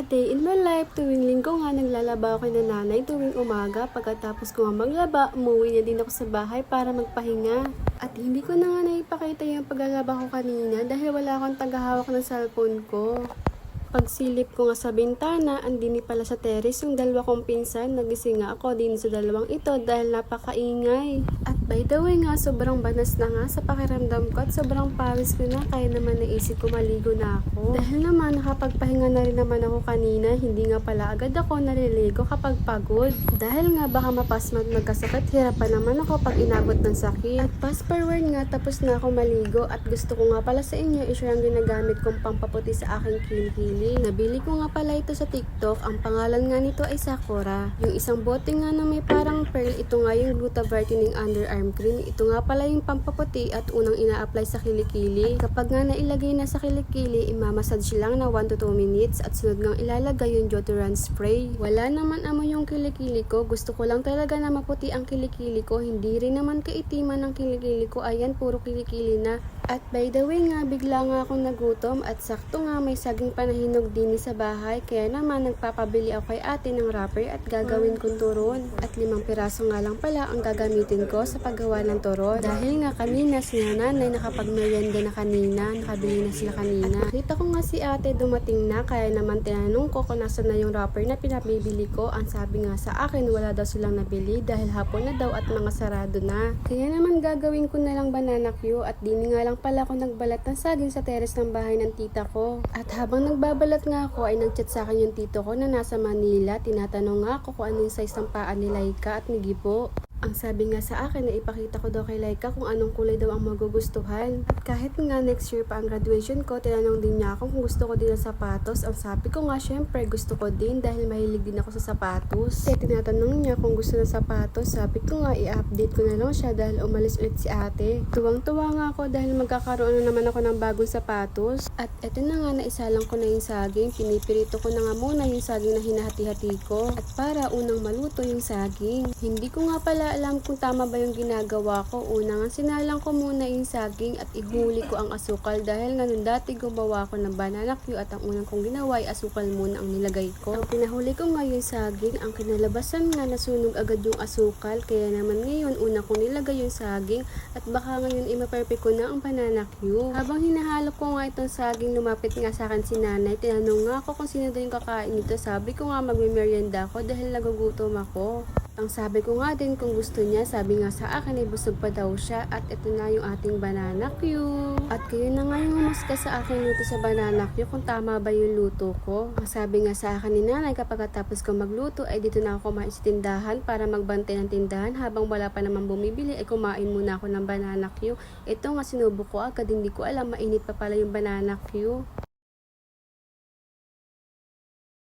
A day in my life, tuwing linggo nga naglalaba ako ng nanay tuwing umaga. Pagkatapos ko nga maglaba, umuwi na din ako sa bahay para magpahinga. At hindi ko na nga naipakita yung paglalaba ko kanina dahil wala akong tagahawak ng cellphone ko. Pagsilip ko nga sa bintana, andini pala sa terrace yung dalawa kong pinsan. Nagising nga ako din sa dalawang ito dahil napakaingay. By the way nga, sobrang banas na nga sa pakiramdam ko at sobrang pawis ko na kaya naman naisip ko maligo na ako. Dahil naman nakapagpahinga na rin naman ako kanina, hindi nga pala agad ako naliligo kapag pagod. Dahil nga baka mapasmat magkasakit, hirapan naman ako pag inabot ng sakit. At fast forward nga, tapos na ako maligo at gusto ko nga pala sa inyo i-share ang ginagamit kong pampaputi sa aking kilikili. Nabili ko nga pala ito sa TikTok. Ang pangalan nga nito ay Sakura. Yung isang bote nga na may parang pearl, ito nga yung Gluta Brightening Underarm Cream. Ito nga pala yung pampaputi at unang ina-apply sa kilikili. At kapag nga nailagay na sa kilikili, imamassage lang na 1 to 2 minutes at sunod nga ilalagay yung deodorant spray. Wala naman amo yung kilikili ko. Gusto ko lang talaga na maputi ang kilikili ko. Hindi rin naman kaitiman ng kilikili ko. Ayan, puro kilikili na. At by the way nga, bigla nga akong nagutom at sakto nga may saging panahinog din sa bahay. Kaya naman nagpapabili ako kay ate ng wrapper at gagawin kong turon. At limang piraso nga lang pala ang gagamitin ko sa paggawa ng turon. Dahil nga kanina si nanay nakapagmerienda na kanina, nakabili na sila kanina. At nakita ko nga si ate dumating na kaya naman tinanong ko kung nasa na yung wrapper na pinabibili ko. Ang sabi nga sa akin wala daw silang nabili dahil hapon na daw at mga sarado na. Kaya naman gagawin ko na lang banana Q at din nga lang pala ako nagbalat ng saging sa teres ng bahay ng tita ko. At habang nagbabalat nga ako ay nagchat sa akin yung tito ko na nasa Manila. Tinatanong nga ako kung ano yung size ng paa ni Laika at ni Gibo. Ang sabi nga sa akin na ipakita ko daw kay Laika kung anong kulay daw ang magugustuhan. At kahit nga next year pa ang graduation ko, tinanong din niya ako kung gusto ko din ng sapatos. Ang sabi ko nga syempre gusto ko din dahil mahilig din ako sa sapatos. Kaya tinatanong niya kung gusto ng sapatos, sabi ko nga i-update ko na lang siya dahil umalis ulit si ate. Tuwang-tuwa nga ako dahil magkakaroon na naman ako ng bagong sapatos. At eto na nga naisalang ko na yung saging. Pinipirito ko na nga muna yung saging na hinahati-hati ko. At para unang maluto yung saging. Hindi ko nga pala alam kung tama ba yung ginagawa ko. Una nga sinalang ko muna yung saging at ihuli ko ang asukal dahil nga nung dati gumawa ko ng banana Q at ang unang kong ginawa ay asukal muna ang nilagay ko. Ang pinahuli ko nga yung saging, ang kinalabasan nga nasunog agad yung asukal kaya naman ngayon una kong nilagay yung saging at baka ngayon ima-perfect ko na ang banana Q. Habang hinahalo ko nga itong saging, lumapit nga sa akin si nanay. Tinanong nga ako kung sino daw yung kakain nito. Sabi ko nga magme-merienda ako dahil nagugutom ako. Ang sabi ko nga din kung gusto niya, sabi nga sa akin ay busog pa daw siya at ito na yung ating banana Q. At kayo na nga yung humusga sa akin dito sa banana Q kung tama ba yung luto ko. Sabi nga sa akin ni nanay kapag tapos ko magluto ay dito na ako kumain sa tindahan para magbantay ng tindahan habang wala pa naman bumibili ay kumain muna ako ng banana Q. Ito nga sinubo ko agad hindi ko alam mainit pa pala yung banana Q.